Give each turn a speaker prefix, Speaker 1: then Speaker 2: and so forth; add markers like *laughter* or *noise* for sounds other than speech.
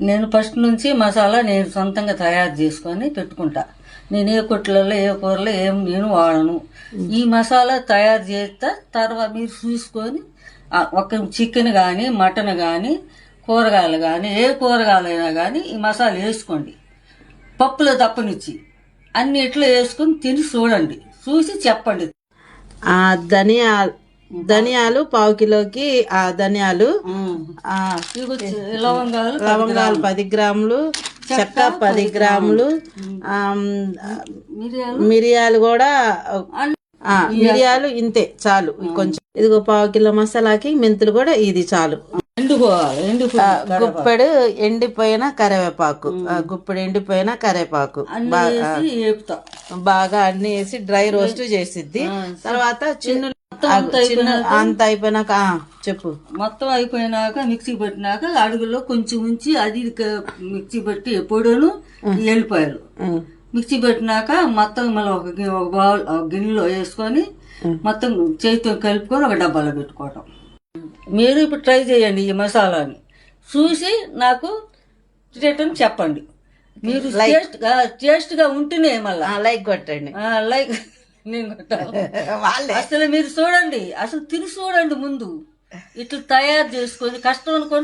Speaker 1: నేను ఫస్ట్ నుంచి మసాలా నేను సొంతంగా తయారు చేసుకొని పెట్టుకుంటా. నేను ఏ కొట్లలో ఏ కూరలో ఏం నేను వాడను. ఈ మసాలా తయారు చేస్తా తర్వాత మీరు చూసుకొని ఒక చికెన్ కానీ మటన్ కానీ కూరగాయలు కానీ ఏ కూరగాయలైనా కానీ ఈ మసాలా వేసుకోండి. పప్పులో తప్పనిచ్చి. అన్నిట్లో వేసుకొని తిని చూడండి. చూసి చెప్పండి.
Speaker 2: ధనియా ధనియాలు పావు కిలోకి ఆ ధనియాలు
Speaker 1: లవంగాలు
Speaker 2: పది గ్రాములు చెక్క పది గ్రాములు
Speaker 1: మిరియాలు?
Speaker 2: కూడా మిరియాలు ఇంతే చాలు కొంచెం. ఇదిగో పావు కిలో మసాలాకి మెంతులు కూడా ఇది చాలు. గుప్పెడు ఎండిపోయిన కరివేపాకు. గుప్పెడు ఎండిపోయిన కరివేపాకు. బాగా అన్ని వేసి డ్రై రోస్ట్ చేసిద్ది. తర్వాత చిన్న
Speaker 1: అంతా
Speaker 2: చిన్న అంత అయిపోయినాక చెప్పు.
Speaker 1: మొత్తం అయిపోయినాక మిక్సీ పెట్టినాక అడుగులో కొంచెం ఉంచి అది మిక్సీ పెట్టి పొడును ఎల్లిపాయలు.
Speaker 2: ఉం.
Speaker 1: మిక్సీ పెట్టినాక మొత్తం మళ్ళీ ఒక ఒక బౌల్ గిన్నెలో వేసుకొని మొత్తం చేతితో కలుపుకొని ఒక డబ్బాలో పెట్టుకోవటం. మీరు ఇప్పుడు ట్రై చేయండి ఈ మసాలాని. చూసి నాకు రిటర్న్ చెప్పండి. మీరు టేస్ట్గా టేస్ట్గా ఉంటేనే మళ్ళా.
Speaker 2: లైక్ కొట్టండి.
Speaker 1: లైక్. నేను *laughs* అసలు మీరు చూడండి అసలు తిని చూడండి ముందు. ఇట్లా తయారు చేసుకొని కష్టం అనుకోండి